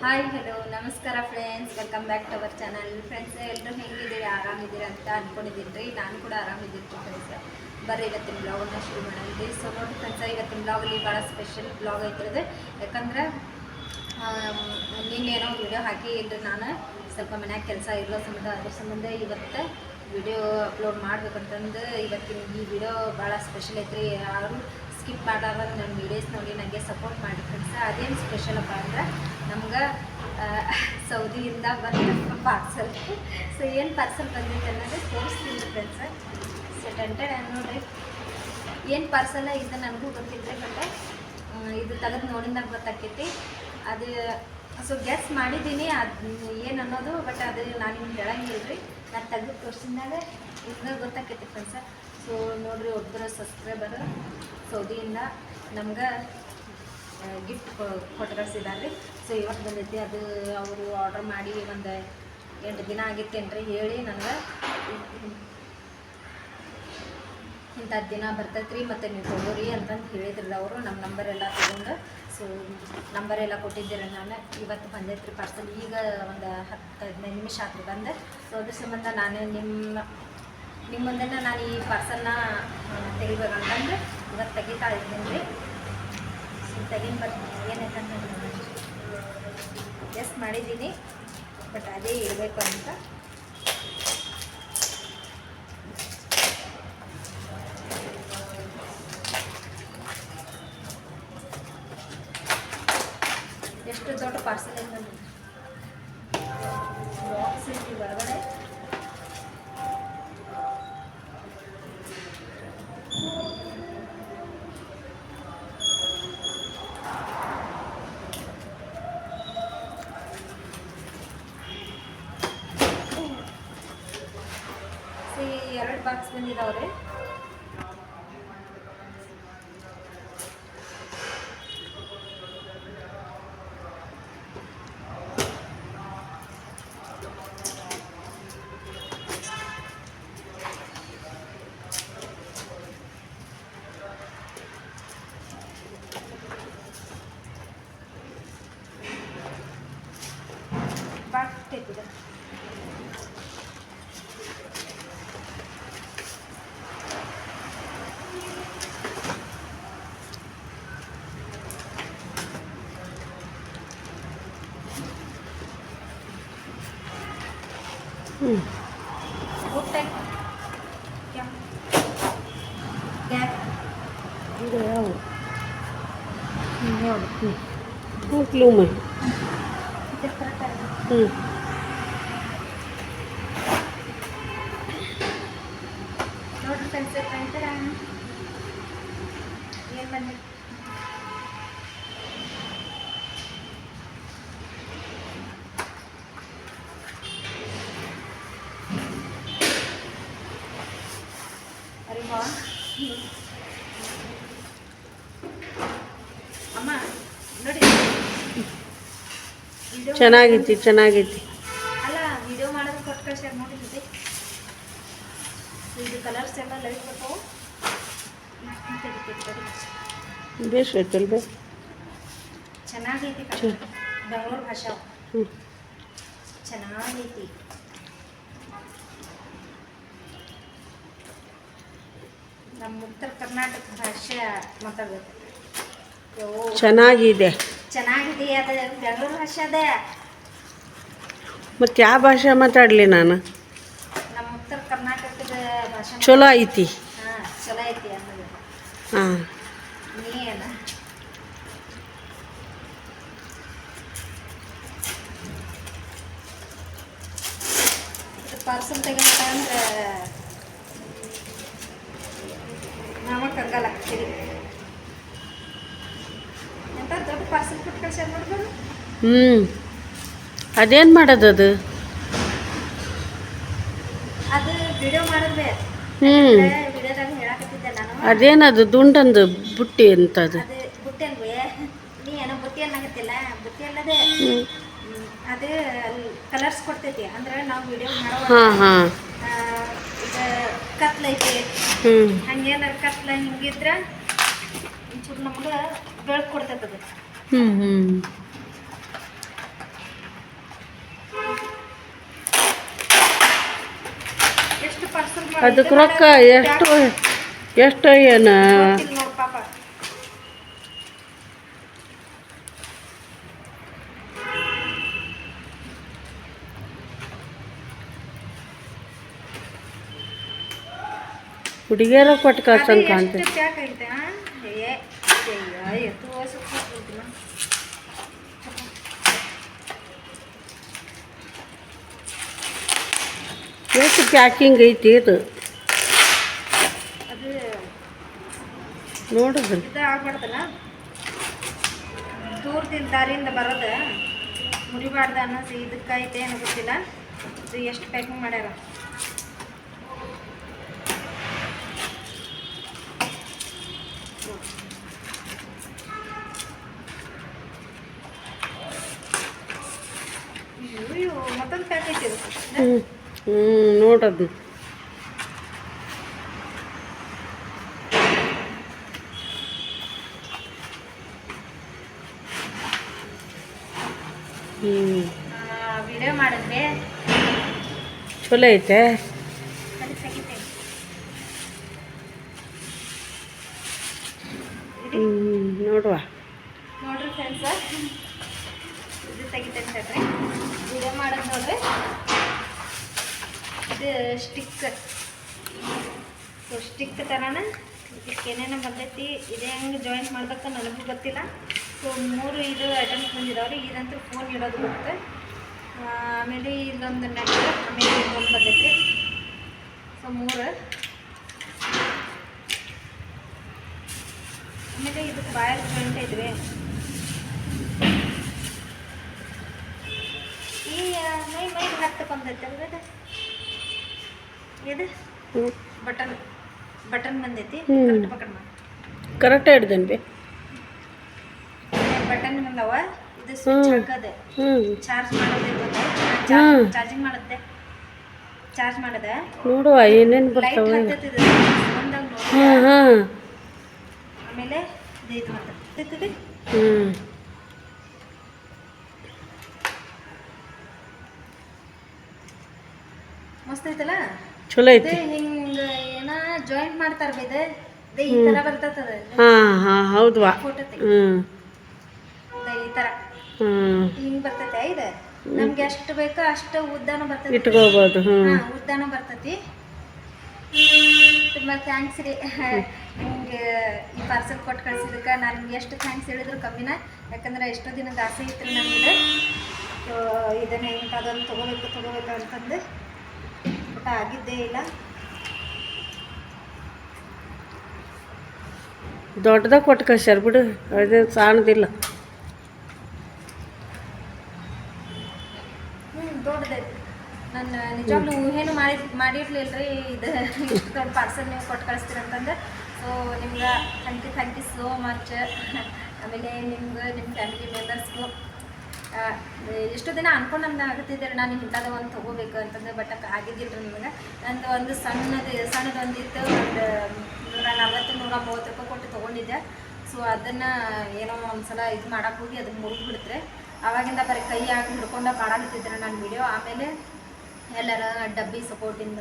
Hi hello ನಮಸ್ಕಾರ friends welcome back to our channel friends ಎಲ್ಲರೂ ಹೆಂಗಿದ್ದೀರಿ? ಆರಾಮಿದ್ದೀರಿ ಅಂತ ಅಂದ್ಕೊಂಡಿದ್ದೀನಿ ರೀ ನಾನು ಕೂಡ ಆರಾಮಿದ್ದೀನಿ ಫ್ರೆಂಡ್ಸ್ ಬರ್ರಿ, ಇವತ್ತಿನ ಬ್ಲಾಗನ್ನ ಶುರು ಮಾಡೋಣ. ಸೊ ನೋಡಿ ಫ್ರೆಂಡ್ಸ್ ಇವತ್ತಿನ ಬ್ಲಾಗಲ್ಲಿ ಭಾಳ ಸ್ಪೆಷಲ್ ಬ್ಲಾಗ್ ಐತಿರೋದು. ಯಾಕಂದ್ರೆ ನಿನ್ನೇನೋ ವಿಡಿಯೋ ಹಾಕಿ ಇದ್ರೆ ನಾನು ಸ್ವಲ್ಪ ಮನ್ಯಾಗ ಕೆಲಸ ಇರೋ ಸಂಬಂಧ, ಅದ್ರ ಸಂಬಂಧ ಇವತ್ತು ವಿಡಿಯೋ ಅಪ್ಲೋಡ್ ಮಾಡ್ಬೇಕಂತಂದು ಇವತ್ತಿನ ಈ ವಿಡಿಯೋ ಭಾಳ ಸ್ಪೆಷಲ್ ಐತ್ರಿ. ಯಾರು ಸ್ಕಿಪ್ ಮಾಡಾರ ನನ್ನ ವೀಡಿಯೋಸ್ ನೋಡಿ ನನಗೆ ಸಪೋರ್ಟ್ ಮಾಡಿ ಫ್ರೆಂಡ್ಸ್ ಅದೇನು ಸ್ಪೆಷಲ್ ಅಪ್ಪ ಅಂದ್ರೆ ನಮ್ಗೆ ಸೌದಿಯಿಂದ ಬಂದ ಪಾರ್ಸಲ್ ಸೊ ಏನು ಪಾರ್ಸಲ್ ಬಂದಿತ್ತು ಅನ್ನೋದು ತೋರಿಸ್ತೀನಿ ಫ್ರೆಂಡ್ಸ್ ಸೊ ಟೆಂಟೆಡ್ ನೋಡ್ರಿ. ಏನು ಪಾರ್ಸಲ್ ಇದು ನನಗೂ ಗೊತ್ತಿದ್ರೆ ಬಟ್ ಇದು ತೆಗೆದು ನೋಡಿದಾಗ ಗೊತ್ತಾಕೈತಿ ಅದು ಸೊ ಗೆಸ್ ಮಾಡಿದ್ದೀನಿ. ಅದು ಏನು ಅನ್ನೋದು ಬಟ್ ಅದು ನಾನು ನಿಮ್ಗೆ ಹೇಳಂಗಿಲ್ಲ ರೀ ನಾನು ತೆಗೆದು ತೋರಿಸಿದಾಗ ಈಗ ಗೊತ್ತಾಕೈತಿ ಫ್ರೆಂಡ್ಸ ಸೊ ನೋಡ್ರಿ ಒಬ್ಬರ ಸಬ್ಸ್ಕ್ರೈಬರ್ ಸೌದಿಯಿಂದ ನಮ್ಗೆ ಗಿಫ್ಟ್ ಕೊಟ್ಟು ರೀ ಸೊ ಇವತ್ತು ಬಂದೈತಿ, ಅದು ಅವರು ಆರ್ಡರ್ ಮಾಡಿ ಒಂದು ಎಂಟು ದಿನ ಆಗಿತ್ತೇನ್ರಿ ಹೇಳಿ ನನಗೆ. ಇಂಥ ದಿನ ಬರ್ತೈತ್ರಿ, ಮತ್ತು ನೀವು ತೊಗೋರಿ ಅಂತಂದು ಹೇಳಿದ್ರಲ್ಲ ಅವರು ನಮ್ಮ ನಂಬರ್ ಎಲ್ಲ ತೊಗೊಂಡು. ಸೊ ನಂಬರ್ ಎಲ್ಲ ಕೊಟ್ಟಿದ್ದೀರ ನಾನು. ಇವತ್ತು ಬಂದೈತ್ರಿ ಪಾರ್ಸಲ್ ಈಗ ಒಂದು ಹತ್ತು ಹದಿನೈದು ನಿಮಿಷ ಆತ್ರಿ ಬಂದೆ. ಸೊ ಅದ್ರ ಸಂಬಂಧ ನಾನೇ ನಿಮ್ಮ ನಿಮ್ಮ ನಾನು ಈ ಪಾರ್ಸಲ್ನ ತೆಗಿಬೇಕಂತಂದ್ರೆ ಇವತ್ತು ತೆಗಿತಾ ಇದ್ದೀನಿ. ರೀ ತೆಗಿನ ಬರ್ತೀನಿ ಏನೈತಂತ ಎಸ್ ಮಾಡಿದ್ದೀನಿ. ಬಟ್ ಅದೇ ಇರಬೇಕು ಅಂತ. ಎಷ್ಟು ದೊಡ್ಡ ಪಾರ್ಸಲ್ ಇದೆ ಬಾಕ್ಸ್ ಸೊ ಈ ಎರಡು ಬಾಕ್ಸ್ ಬಂದಿದಾವ್ರಿ. প্রত্যেকটা Dạ. Đi đâu? Nhiều được. Hút luôn mày. Ừ. Nó sẽ phải cái đang. Yên mình. ಅಮ್ಮ ನೋಡಿ video ಚೆನ್ನಾಗೈತಿ ಚೆನ್ನಾಗೈತಿ ಅಲ್ಲ ವಿಡಿಯೋ ಮಾಡೋದು ಕೊಟ್ಟು ಕಳ್ಸ್ಯಾರ ಇದು ಕಲರ್ಸ್ ಎಲ್ಲ ಲೈಟ್ ಬರ್ತಾವು? ಬೇಸ್ ಐತಲ್ ಬೇ ಚೆನ್ನಾಗೈತಿ ಬೆಂಗಳೂರು ಭಾಷಾ. ಚೆನ್ನಾಗೈತಿ. ನಮ್ಮ ಉತ್ತರ ಕರ್ನಾಟಕ ಭಾಷೆ ಮಾತಾಡ್ಬೇಕು ಚೆನ್ನಾಗಿದೆ. ಚೆನ್ನಾಗಿದೆ ಅದು ಬೆಂಗಳೂರು ಭಾಷೆ ಅದ. ಮತ್ತು ಯಾವ ಭಾಷೆ ಮಾತಾಡಲಿ ನಾನು? ನಮ್ಮ ಉತ್ತರ ಕರ್ನಾಟಕದ ಭಾಷೆ ಚಲೋ ಐತಿ. ಹಾಂ ಚಲೋ ಐತಿ ಹಾಂ ನೀ ಏನ ಪಾರ್ಸಲ್ ತೆಗಿಬೇಕ ಅಂದ್ರೆ ನಾವ ಕಂಗಾಲ ಅದೇನ್ ಎಂತ ದೊಡ್ಡ ಪಾರ್ಸಲ್ ಕೊಟ್ಟು ಕಳ್ಸ್ಯಾರ ನೋಡ್ಬೋದು ಹ್ಞೂ ಅದೇನು ಮಾಡೋದು ಅದು? ಅದು ವಿಡಿಯೋ ಮಾಡಿದ್ವಿ. ಹ್ಞೂ ವಿಡಿಯೋದಾಗ ಹೇಳಕತ್ತಿದ್ದೆ ನಾನು. ಅದೇನದು ದುಂಡಂದು ಬುಟ್ಟಿ ಅಂತ ಅದು? ಬುಟ್ಟಿ ಅಲ್ವೇ? ನೀ ಏನೋ ಬುಟ್ಟಿ ಅನ್ನಕತ್ತಿಲ್ಲ? ಬುಟ್ಟಿ ಅಲ್ಲದೆ ಹ್ಮ್, ಅದು ಕಲರ್ಸ್ ಕೊಡ್ತೈತಿ. ಅಂದ್ರೆ ನಾವು ವಿಡಿಯೋ ಮಾಡೋ ಹಾಂ. ಹಾಂ ಕತ್ಲೈತಿ. ಹಂಗೇನಾರ ಕತ್ಲ ಹಿಂಗಿದ್ರ ಒಂಚೂರು ನಮ್ಗೆ ಬೆಳಕು ಕೊಡ್ತೈತದ ಹ್ಞೂ ಎಷ್ಟು ಅದಕ್ಕೆ ರೊಕ್ಕ ಎಷ್ಟು ಎಷ್ಟು ಏನು? ಹುಡುಗಿಯರ ಕೊಟ್ಟು ಕಳ್ಸಂಗೆ ಕಾಣ್ತೈತೆ ಎಷ್ಟು ಐತೆ ಪ್ಯಾಕಿಂಗ್ ಐತಿ ಇದು? ಅದು ನೋಡಿದ್ರು ದೂರದಿಂದ ದಾರಿಯಿಂದ ಬರೋದು. ಮುರಿಬಾರ್ದು ಅನ್ನೋದು ಇದಕ್ಕೈತೆ ಏನೋ ಗೊತ್ತಿಲ್ಲ. ಇದು ಎಷ್ಟು ಪ್ಯಾಕಿಂಗ್ ಮಾಡ್ಯಾರ ಅಯ್ಯೋ ಮತ್ತೊಂದು ಪ್ಯಾಕ್ ಐತಿ ಇದು ಹ್ಞೂ ಹ್ಞೂ ನೋಡೋದು. ಹ್ಞೂ ವಿಡಿಯೋ ಮಾಡಿದ್ರೆ ಚಲೋ ಐತೆ. ನೋಡುವ. ನೋಡ್ರಿ ಫ್ರೆಂಡ್ಸ ಇದು ವಿಡಿಯೋ ಮಾಡೋದು ನೋಡ್ರಿ. ಇದು ಸ್ಟಿಕ್. ಸೊ, ಸ್ಟಿಕ್ ಥರನ ಇದಕ್ಕೆ ಏನೇನೋ ಬಂದೈತಿ, ಇದೇ ಹೆಂಗೆ ಜಾಯಿಂಟ್ ಮಾಡ್ಬೇಕು ನನಗೂ ಗೊತ್ತಿಲ್ಲ. ಸೊ, ಮೂರು ಇದು ಐಟಮ್ಸ್ ಬಂದಿದ್ದಾವ್ರಿ ಇದಂತೂ ಫೋನ್ ಇಡೋದು ಬರುತ್ತೆ ಆಮೇಲೆ ಇಲ್ಲೊಂದು ನೆಕ್ಸ್ಟ್ ಆಮೇಲೆ ಇನ್ನೊಂದು ಬಂದೈತಿ. ಸೊ, ಮೂರು. ಆಮೇಲೆ ಇದಕ್ಕೆ ಬಾಯಲ್ ಜಾಯಿಂಟ್ ಇದ್ವಿ. ಈ ಮೈ ಮೈ ಮೈ ಬಂದೈತೆ ಅಲ್ರಿ ಇದು? ಬಟನ್ ಬಟನ್ ಬಂದೈತಿ. ಕರೆಕ್ಟ್ ಪಕಡ್ ಮಾಡಿ. Correct ಹಿಡ್ದೇನೆ B? ಬಟನ್ ಬಂದವ. ಇದು ಸ್ವಿಚ್. ಹಾಕದೆ. ಚಾರ್ಜ್ ಮಾಡೋದು ಚಾರ್ಜಿಂಗ್ ಮಾಡುತ್ತೆ. ಚಾರ್ಜ್ ಮಾಡದೆ. ನೋಡುವ ಏನೇನು ಬರ್ತಾವೆ ಹಾಂ ಹಾಂ ಆಮೇಲೆ ಇದು ಹತ್ತೈತಿದೆ ಹ್ಞೂ ಚಲೋ ಐತಿ. ಹಿಂಗ ಏನ ಜಾಯಿಂಟ್ ಮಾಡ್ತಾರ ಇದು? ಈ ತರ ಬರ್ತದ ಹಾ ಹಾ ಹೌದ್ವಾ ತೆಗಿ. ಈ ತರ. ಹಿಂಗ್ ಬರ್ತೈತೆ ಇದು ನಮ್ಗೆ ಎಷ್ಟು ಬೇಕೋ ಅಷ್ಟು ಉದ್ದಾನು ಬರ್ತೈತಿ. ಇಟ್ಕೋಬಹುದು ಹ್ಞೂ ಹಾ ಉದ್ದಾನು ಬರ್ತೈತಿ. ತುಂಬಾ ಥ್ಯಾಂಕ್ಸ್ ರೀ. ನಿಮ್ಗೆ ಈ ಪಾರ್ಸೆಲ್ ಕೊಟ್ಟು ಕಳ್ಸಿದ್ದಕ್ಕೆ ನಾನು ಎಷ್ಟು ಥ್ಯಾಂಕ್ಸ್ ಹೇಳಿದ್ರು ಕಮ್ಮಿನ. ಯಾಕಂದ್ರೆ ಎಷ್ಟೋ ದಿನದ ಆಸೆ ಇತ್ತು ನಮಗೆ ಇದನ್ನ ತಗೋಬೇಕು ತೊಗೋಬೇಕು ತೊಗೋಬೇಕು ಅಂತಂದು. ಬಟ್ ಆಗಿದ್ದೇ ಇಲ್ಲ. ದೊಡ್ಡದಾಗ ಕೊಟ್ಟು ಕಳ್ಸ್ಯಾರ ಬಿಡು ಅದು ಸಣ್ಣದಿಲ್ಲ ಹ್ಞೂ ದೊಡ್ಡದೈತಿ ನಾನು ನಿಜವಾಗ್ಲೂ ಏನು ಮಾಡಿ ಮಾಡಿರ್ಲಿಲ್ಲ ರೀ ಇದು ಇಷ್ಟು ದೊಡ್ಡ ಪಾರ್ಸಲ್ ನೀವು ಕೊಟ್ಟು ಕಳಿಸ್ತೀರಂತಂದ್ರೆ ಸೊ ನಿಮ್ಗೆ thank you thank you so much ಆಮೇಲೆ ನಿಮ್ಗೆ ನಿಮ್ಮ ಫ್ಯಾಮಿಲಿ ಮೆಂಬರ್ಸ್ಗೂ ಎಷ್ಟು ದಿನ ಅನ್ಕೊಂಡು ನಮ್ದು ಆಗುತ್ತಿದ್ದೆ ನಾನು ಇಂಥದ್ದು ಒಂದು ತೊಗೋಬೇಕು ಅಂತಂದ್ರೆ ಬಟ್ ಆಗಿದ್ದಿಲ್ಲ ರೀ ನಿಮಗೆ. ನಂದು ಒಂದು ಸಣ್ಣದು ಸಣ್ಣದ ಒಂದಿತ್ತು ಒಂದು ನೂರ ನಲ್ವತ್ತು, ನೂರ ಮೂವತ್ತು ರೂಪಾಯಿ ಕೊಟ್ಟು ತೊಗೊಂಡಿದ್ದೆ. ಸೊ ಅದನ್ನು ಏನೋ ಒಂದ್ಸಲ ಇದು ಮಾಡಕ್ಕೆ ಹೋಗಿ ಅದನ್ನು ಮುರಿದು ಅವಾಗಿಂದ ಬರೀ ಕೈ ಹಾಕಿ ಹಿಡ್ಕೊಂಡು ಮಾಡಾಕತ್ತಿದ್ರೆ ನಾನು ವಿಡಿಯೋ ಆಮೇಲೆ ಎಲ್ಲರ ಡಬ್ಬಿ ಸಪೋರ್ಟಿಂದ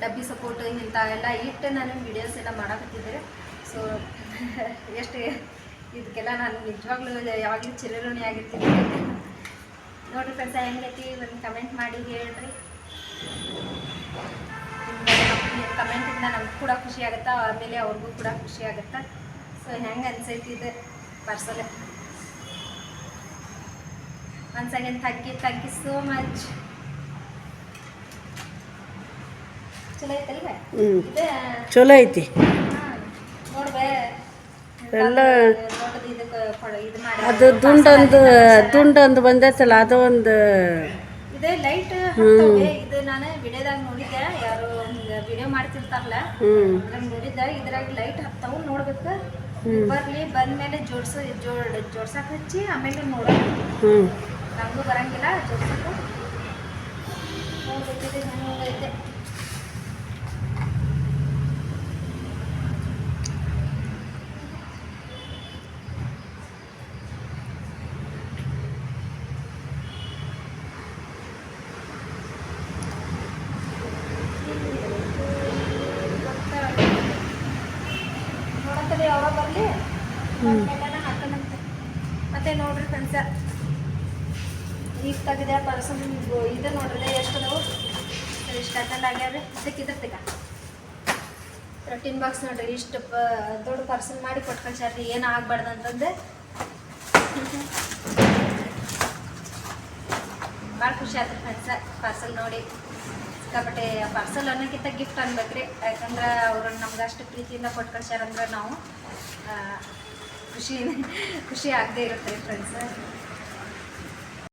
ಡಬ್ಬಿ ಸಪೋರ್ಟ್ ಇಂಥ ಎಲ್ಲ ಇಟ್ಟು ನಾನು ವಿಡಿಯೋಸ್ ಎಲ್ಲ ಮಾಡಾಕತ್ತಿದ್ದೆ. ಸೊ ಎಷ್ಟು ಇದಕ್ಕೆಲ್ಲ ನಾನು ನಿಜವಾಗ್ಲೂ ಯಾವಾಗಲೂ ಚಿರಋಣಿ ಆಗಿರ್ತೀನಿ ನೋಡಿರಿ ಫ್ರೆಂಡ್ಸ್ ಹೆಂಗೈತಿ? ಒಂದು ಕಮೆಂಟ್ ಮಾಡಿ ಹೇಳ್ರಿ. ಕಮೆಂಟಿಂದ ನಮ್ಗೆ ಕೂಡ ಖುಷಿ ಆಗುತ್ತಾ? ಆಮೇಲೆ ಅವ್ರಿಗೂ ಕೂಡ ಖುಷಿ ಆಗುತ್ತಾ? ಸೊ ಹೆಂಗೆ ಅನ್ಸೈತಿ ಇದು? Parcel once again thank you thank you so much ಚಲೋ ಐತಲ್ವೇ? ಚಲೋ ಐತಿ. ನೋಡ್ಬೇ. ಎಲ್ಲ ಅದು ದುಂಡೊಂದು ದುಂಡೊಂದು ಬಂದೈತಲ್ಲ ಅದು ಒಂದು ಇದೆ ಲೈಟ್ ಇದು ನಾನು ವಿಡಿಯೋದಾಗ ನೋಡಿದ್ದೆ. ಯಾರು ವಿಡಿಯೋ ಮಾಡ್ತಿರ್ತಾರಲ್ಲ ಅದ್ರಾಗ ನೋಡಿದ್ದೆ. ಇದ್ರಾಗ ಲೈಟ್ ಹತ್ತಾವು ನೋಡ್ಬೇಕು. ಬರ್ಲಿ ಬಂದ್ಮೇಲೆ ಜೋಡ್ಸೋ ಜೋಡ್ ಜೋಡ್ಸಕ್ ಹಚ್ಚಿ ಆಮೇಲೆ ಹ್ಞೂ ನಂಗೂ ಬರಂಗಿಲ್ಲ ಜೋಡ್ಸಕ್ಕೆ ಬಂದ್ಮೇಲೆ ಹಾಕೋಣಂತೆ. ಮತ್ತೆ ನೋಡ್ರಿ ಫ್ರೆಂಡ್ಸ ಈಗ ತೆಗೆದ ಪರ್ಸನ್ ಇದು ನೋಡ್ರಿ ಎಷ್ಟು ಅದಾವು? ಇಷ್ಟು ಅಟೆಂಡ್ ಆಗ್ಯಾವ್ರಿ. ಸಿಕ್ಕಿದ್ರತಿಗ ಪ್ರೋಟೀನ್ ಬಾಕ್ಸ್ ನೋಡ್ರಿ ಇಷ್ಟು ಪ ದೊಡ್ಡ ಪಾರ್ಸಲ್ ಮಾಡಿ ಕೊಟ್ಟು ಕಳ್ಸ್ಯಾರ್ರಿ ಏನು ಆಗ್ಬಾರ್ದು ಅಂತಂದು. ಭಾಳ ಖುಷಿ ಆಯ್ತು ಫ್ರೆಂಡ್ಸ ಪಾರ್ಸಲ್ ನೋಡಿ. ಸಿಕ್ಕಾಪಟ್ಟೆ ಪಾರ್ಸಲ್ ಅನ್ನೋಕ್ಕಿಂತ ಗಿಫ್ಟ್ ಅನ್ಬೇಕ್ರಿ. ಯಾಕಂದ್ರೆ ಅವ್ರು ನಮ್ಗೆ ಅಷ್ಟು ಪ್ರೀತಿಯಿಂದ ಕೊಟ್ಟು ಕಳ್ಸ್ಯಾರಂದ್ರೆ ನಾವು. ಖುಷಿ ಖುಷಿ ಆಗದೆ ಇರುತ್ತೆ ಫ್ರೆಂಡ್ಸ್